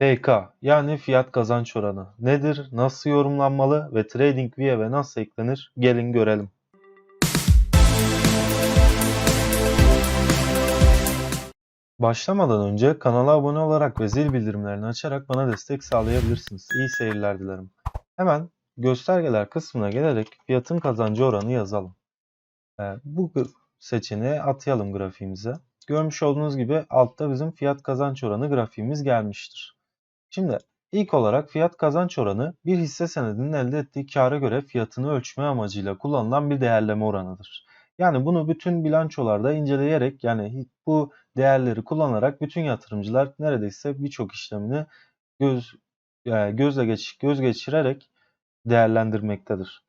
FK yani fiyat kazanç oranı nedir, nasıl yorumlanmalı ve TradingView'e nasıl eklenir? Gelin görelim. Başlamadan önce kanala abone olarak ve zil bildirimlerini açarak bana destek sağlayabilirsiniz. İyi seyirler dilerim. Hemen göstergeler kısmına gelerek fiyatın kazancı oranı yazalım. Ee, bu seçeneği atayalım grafiğimize. Görmüş olduğunuz gibi altta bizim fiyat kazanç oranı grafiğimiz gelmiştir. Şimdi ilk olarak fiyat kazanç oranı bir hisse senedinin elde ettiği kâra göre fiyatını ölçme amacıyla kullanılan bir değerleme oranıdır. Yani bunu bütün bilançolarda inceleyerek yani bu değerleri kullanarak bütün yatırımcılar neredeyse birçok işlemini göz yani gözle geç, göz geçirerek değerlendirmektedir.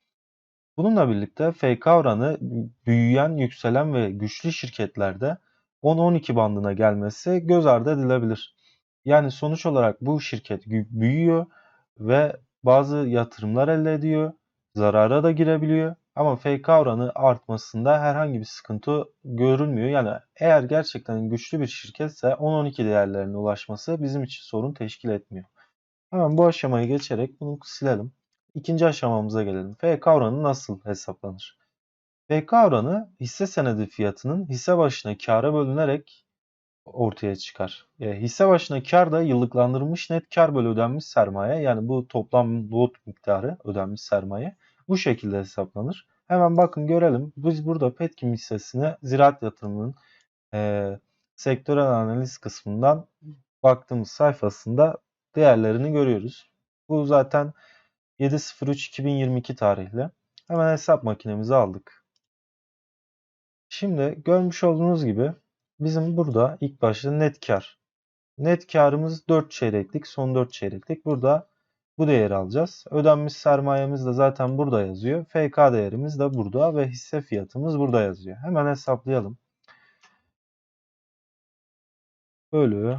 Bununla birlikte FK oranı büyüyen, yükselen ve güçlü şirketlerde 10-12 bandına gelmesi göz ardı edilebilir. Yani sonuç olarak bu şirket büyüyor ve bazı yatırımlar elde ediyor, zarara da girebiliyor ama FK oranı artmasında herhangi bir sıkıntı görülmüyor. Yani eğer gerçekten güçlü bir şirketse 10-12 değerlerine ulaşması bizim için sorun teşkil etmiyor. Hemen bu aşamayı geçerek bunu silelim. İkinci aşamamıza gelelim. FK oranı nasıl hesaplanır? FK oranı hisse senedi fiyatının hisse başına kâra bölünerek ortaya çıkar. E, hisse başına kar da yıllıklandırılmış net kar bölü ödenmiş sermaye yani bu toplam lot miktarı ödenmiş sermaye bu şekilde hesaplanır. Hemen bakın görelim. Biz burada Petkim hissesine ziraat yatırımının e, sektörel analiz kısmından baktığımız sayfasında değerlerini görüyoruz. Bu zaten 7.03.2022 tarihli. Hemen hesap makinemizi aldık. Şimdi görmüş olduğunuz gibi bizim burada ilk başta net kar. Net karımız 4 çeyreklik, son 4 çeyreklik. Burada bu değeri alacağız. Ödenmiş sermayemiz de zaten burada yazıyor. FK değerimiz de burada ve hisse fiyatımız burada yazıyor. Hemen hesaplayalım. Bölü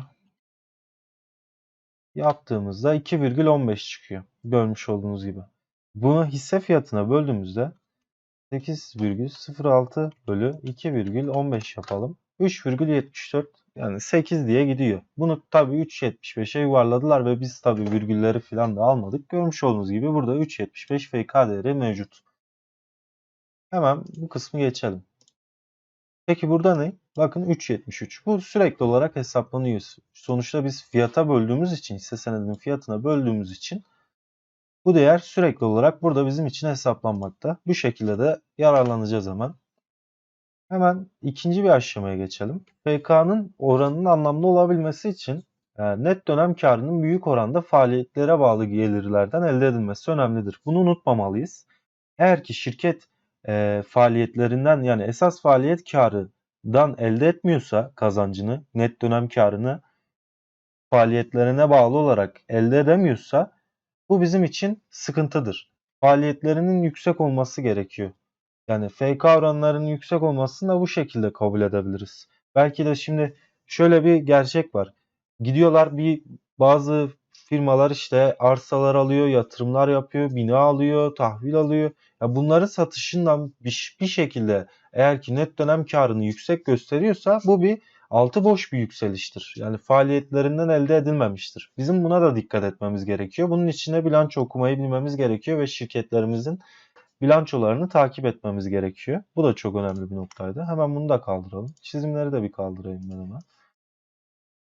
yaptığımızda 2,15 çıkıyor. Görmüş olduğunuz gibi. Bunu hisse fiyatına böldüğümüzde 8,06 bölü 2,15 yapalım. 3,74 yani 8 diye gidiyor. Bunu tabii 3.75'e yuvarladılar ve biz tabii virgülleri falan da almadık. Görmüş olduğunuz gibi burada 3.75 FK değeri mevcut. Hemen bu kısmı geçelim. Peki burada ne? Bakın 3.73. Bu sürekli olarak hesaplanıyor. Sonuçta biz fiyata böldüğümüz için, hisse senedinin fiyatına böldüğümüz için bu değer sürekli olarak burada bizim için hesaplanmakta. Bu şekilde de yararlanacağız hemen. Hemen ikinci bir aşamaya geçelim. PK'nın oranının anlamlı olabilmesi için e, net dönem karının büyük oranda faaliyetlere bağlı gelirlerden elde edilmesi önemlidir. Bunu unutmamalıyız. Eğer ki şirket e, faaliyetlerinden yani esas faaliyet karından elde etmiyorsa kazancını, net dönem karını faaliyetlerine bağlı olarak elde edemiyorsa bu bizim için sıkıntıdır. Faaliyetlerinin yüksek olması gerekiyor. Yani FK oranlarının yüksek olmasını da bu şekilde kabul edebiliriz. Belki de şimdi şöyle bir gerçek var. Gidiyorlar bir bazı firmalar işte arsalar alıyor, yatırımlar yapıyor, bina alıyor, tahvil alıyor. Ya bunların satışından bir, bir şekilde eğer ki net dönem karını yüksek gösteriyorsa bu bir altı boş bir yükseliştir. Yani faaliyetlerinden elde edilmemiştir. Bizim buna da dikkat etmemiz gerekiyor. Bunun içine bilanço okumayı bilmemiz gerekiyor ve şirketlerimizin bilançolarını takip etmemiz gerekiyor. Bu da çok önemli bir noktaydı. Hemen bunu da kaldıralım. Çizimleri de bir kaldırayım ben hemen.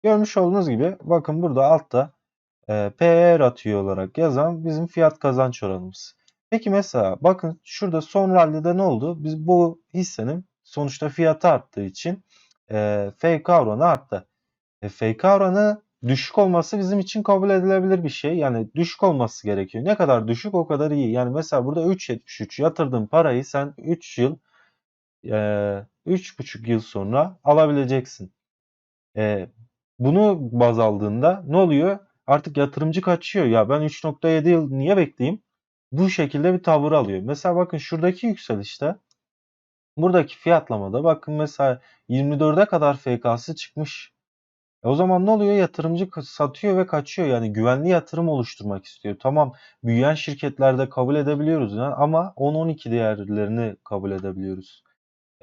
Görmüş olduğunuz gibi bakın burada altta e, PE ratio olarak yazan bizim fiyat kazanç oranımız. Peki mesela bakın şurada son rallide ne oldu? Biz bu hissenin sonuçta fiyatı arttığı için e, FK oranı arttı. E, FK oranı düşük olması bizim için kabul edilebilir bir şey. Yani düşük olması gerekiyor. Ne kadar düşük o kadar iyi. Yani mesela burada 3.73 yatırdığın parayı sen 3 yıl e, 3,5 yıl sonra alabileceksin. E, bunu baz aldığında ne oluyor? Artık yatırımcı kaçıyor. Ya ben 3.7 yıl niye bekleyeyim? Bu şekilde bir tavır alıyor. Mesela bakın şuradaki yükselişte buradaki fiyatlamada bakın mesela 24'e kadar FK'sı çıkmış. E o zaman ne oluyor? Yatırımcı satıyor ve kaçıyor. Yani güvenli yatırım oluşturmak istiyor. Tamam büyüyen şirketlerde kabul edebiliyoruz yani ama 10-12 değerlerini kabul edebiliyoruz.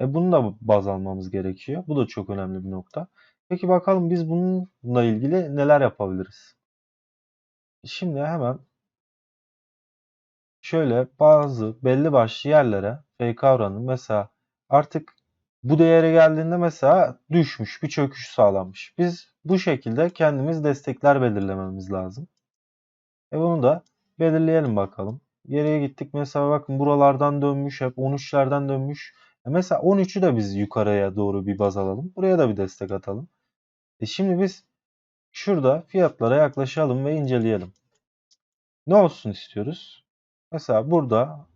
E bunu da baz almamız gerekiyor. Bu da çok önemli bir nokta. Peki bakalım biz bununla ilgili neler yapabiliriz? Şimdi hemen şöyle bazı belli başlı yerlere fake oranı mesela artık bu değere geldiğinde mesela düşmüş, bir çöküş sağlanmış. Biz bu şekilde kendimiz destekler belirlememiz lazım. E bunu da belirleyelim bakalım. Geriye gittik mesela bakın buralardan dönmüş hep 13'lerden dönmüş. E mesela 13'ü de biz yukarıya doğru bir baz alalım. Buraya da bir destek atalım. E şimdi biz şurada fiyatlara yaklaşalım ve inceleyelim. Ne olsun istiyoruz? Mesela burada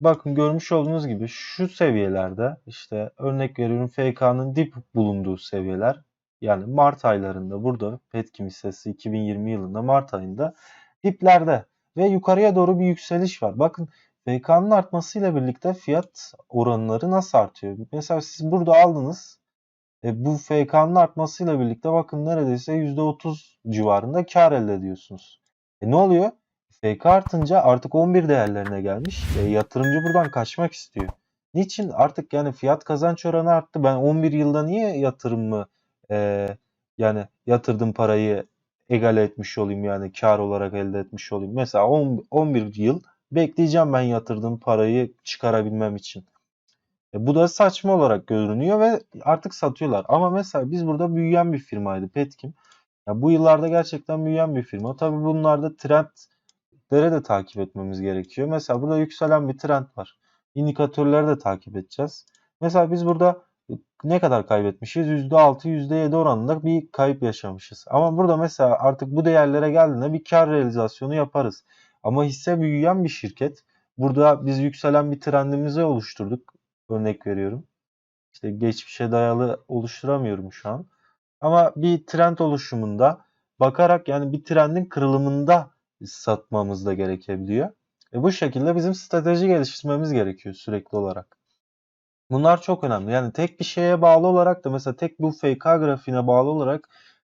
bakın görmüş olduğunuz gibi şu seviyelerde işte örnek veriyorum FK'nın dip bulunduğu seviyeler yani Mart aylarında burada Petkim hissesi 2020 yılında Mart ayında diplerde ve yukarıya doğru bir yükseliş var. Bakın FK'nın artmasıyla birlikte fiyat oranları nasıl artıyor? Mesela siz burada aldınız. E, bu FK'nın artmasıyla birlikte bakın neredeyse %30 civarında kar elde ediyorsunuz. E, ne oluyor? FK artınca artık 11 değerlerine gelmiş. E, yatırımcı buradan kaçmak istiyor. Niçin? Artık yani fiyat kazanç oranı arttı. Ben 11 yılda niye yatırımımı e, yani yatırdığım parayı egale etmiş olayım yani kar olarak elde etmiş olayım. Mesela 10, 11 yıl bekleyeceğim ben yatırdığım parayı çıkarabilmem için. E, bu da saçma olarak görünüyor ve artık satıyorlar. Ama mesela biz burada büyüyen bir firmaydı Petkim. Ya bu yıllarda gerçekten büyüyen bir firma. Tabii bunlarda trendlere de takip etmemiz gerekiyor. Mesela burada yükselen bir trend var. İndikatörleri de takip edeceğiz. Mesela biz burada ne kadar kaybetmişiz? %6, %7 oranında bir kayıp yaşamışız. Ama burada mesela artık bu değerlere geldiğinde bir kar realizasyonu yaparız. Ama hisse büyüyen bir şirket. Burada biz yükselen bir trendimizi oluşturduk. Örnek veriyorum. İşte geçmişe dayalı oluşturamıyorum şu an. Ama bir trend oluşumunda bakarak yani bir trendin kırılımında satmamız da gerekebiliyor. E bu şekilde bizim strateji geliştirmemiz gerekiyor sürekli olarak. Bunlar çok önemli. Yani tek bir şeye bağlı olarak da mesela tek bu FK grafiğine bağlı olarak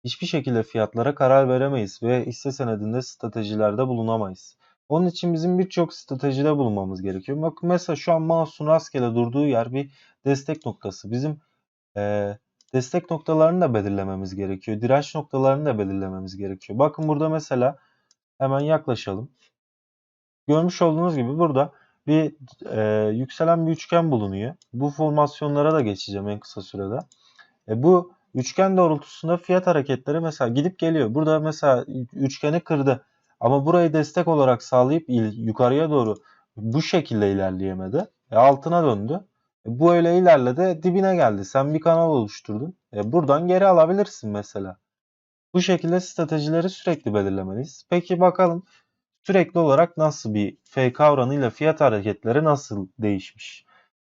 hiçbir şekilde fiyatlara karar veremeyiz ve hisse senedinde stratejilerde bulunamayız. Onun için bizim birçok stratejide bulunmamız gerekiyor. Bakın mesela şu an mouse'un rastgele durduğu yer bir destek noktası. Bizim e, destek noktalarını da belirlememiz gerekiyor. Direnç noktalarını da belirlememiz gerekiyor. Bakın burada mesela hemen yaklaşalım. Görmüş olduğunuz gibi burada bir e, yükselen bir üçgen bulunuyor. Bu formasyonlara da geçeceğim en kısa sürede. E, bu üçgen doğrultusunda fiyat hareketleri mesela gidip geliyor. Burada mesela üçgeni kırdı. Ama burayı destek olarak sağlayıp yukarıya doğru bu şekilde ilerleyemedi. E, altına döndü. E, bu öyle ilerledi dibine geldi. Sen bir kanal oluşturdun. E, buradan geri alabilirsin mesela. Bu şekilde stratejileri sürekli belirlemeliyiz. Peki bakalım sürekli olarak nasıl bir FK oranıyla fiyat hareketleri nasıl değişmiş?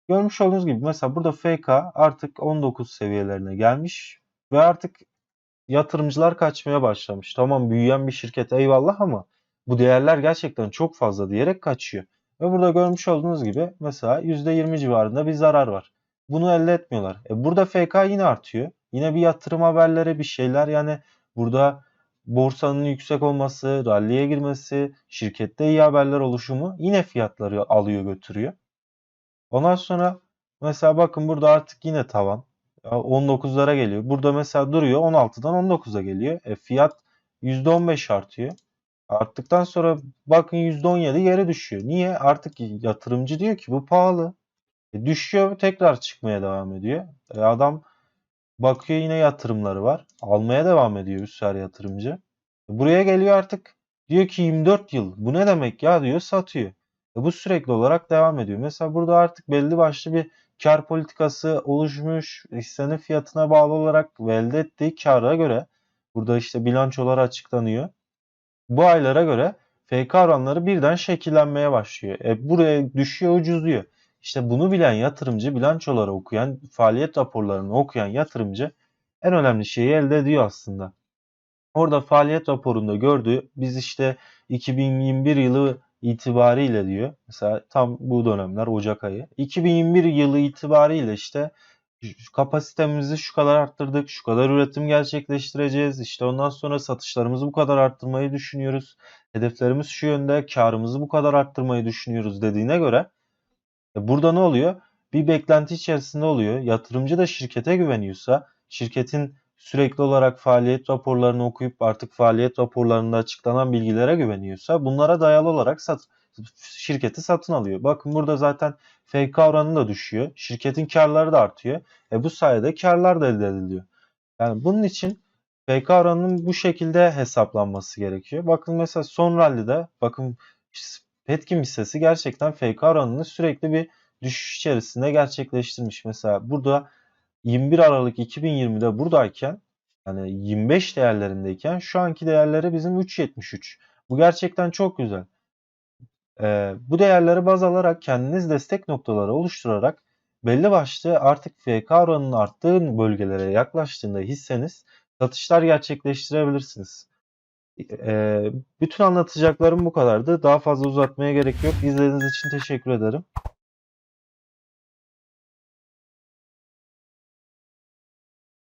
Görmüş olduğunuz gibi mesela burada FK artık 19 seviyelerine gelmiş ve artık yatırımcılar kaçmaya başlamış. Tamam büyüyen bir şirket eyvallah ama bu değerler gerçekten çok fazla diyerek kaçıyor. Ve burada görmüş olduğunuz gibi mesela %20 civarında bir zarar var. Bunu elde etmiyorlar. E burada FK yine artıyor. Yine bir yatırım haberleri bir şeyler yani burada borsanın yüksek olması, ralliye girmesi, şirkette iyi haberler oluşumu yine fiyatları alıyor götürüyor. Ondan sonra mesela bakın burada artık yine tavan. 19'lara geliyor. Burada mesela duruyor 16'dan 19'a geliyor. E fiyat %15 artıyor. Arttıktan sonra bakın %17 geri düşüyor. Niye? Artık yatırımcı diyor ki bu pahalı. E düşüyor tekrar çıkmaya devam ediyor. E adam bakıyor yine yatırımları var. Almaya devam ediyor üstler yatırımcı. E buraya geliyor artık diyor ki 24 yıl. Bu ne demek ya diyor satıyor. E bu sürekli olarak devam ediyor. Mesela burada artık belli başlı bir kar politikası oluşmuş. Hissenin fiyatına bağlı olarak elde ettiği kara göre burada işte bilançolar açıklanıyor. Bu aylara göre FK oranları birden şekillenmeye başlıyor. E buraya düşüyor ucuzluyor. İşte bunu bilen yatırımcı bilançoları okuyan, faaliyet raporlarını okuyan yatırımcı en önemli şeyi elde ediyor aslında. Orada faaliyet raporunda gördüğü biz işte 2021 yılı itibariyle diyor. Mesela tam bu dönemler Ocak ayı. 2021 yılı itibariyle işte kapasitemizi şu kadar arttırdık, şu kadar üretim gerçekleştireceğiz. İşte ondan sonra satışlarımızı bu kadar arttırmayı düşünüyoruz. Hedeflerimiz şu yönde, karımızı bu kadar arttırmayı düşünüyoruz dediğine göre burada ne oluyor? Bir beklenti içerisinde oluyor. Yatırımcı da şirkete güveniyorsa, şirketin sürekli olarak faaliyet raporlarını okuyup artık faaliyet raporlarında açıklanan bilgilere güveniyorsa bunlara dayalı olarak sat, şirketi satın alıyor. Bakın burada zaten FK oranı da düşüyor. Şirketin karları da artıyor. E bu sayede karlar da elde ediliyor. Yani bunun için FK oranının bu şekilde hesaplanması gerekiyor. Bakın mesela son rallide bakın Petkim hissesi gerçekten FK oranını sürekli bir düşüş içerisinde gerçekleştirmiş. Mesela burada 21 Aralık 2020'de buradayken yani 25 değerlerindeyken şu anki değerleri bizim 3.73. Bu gerçekten çok güzel. Ee, bu değerleri baz alarak kendiniz destek noktaları oluşturarak belli başlı artık FK oranının arttığı bölgelere yaklaştığında hisseniz satışlar gerçekleştirebilirsiniz. Ee, bütün anlatacaklarım bu kadardı. Daha fazla uzatmaya gerek yok. İzlediğiniz için teşekkür ederim.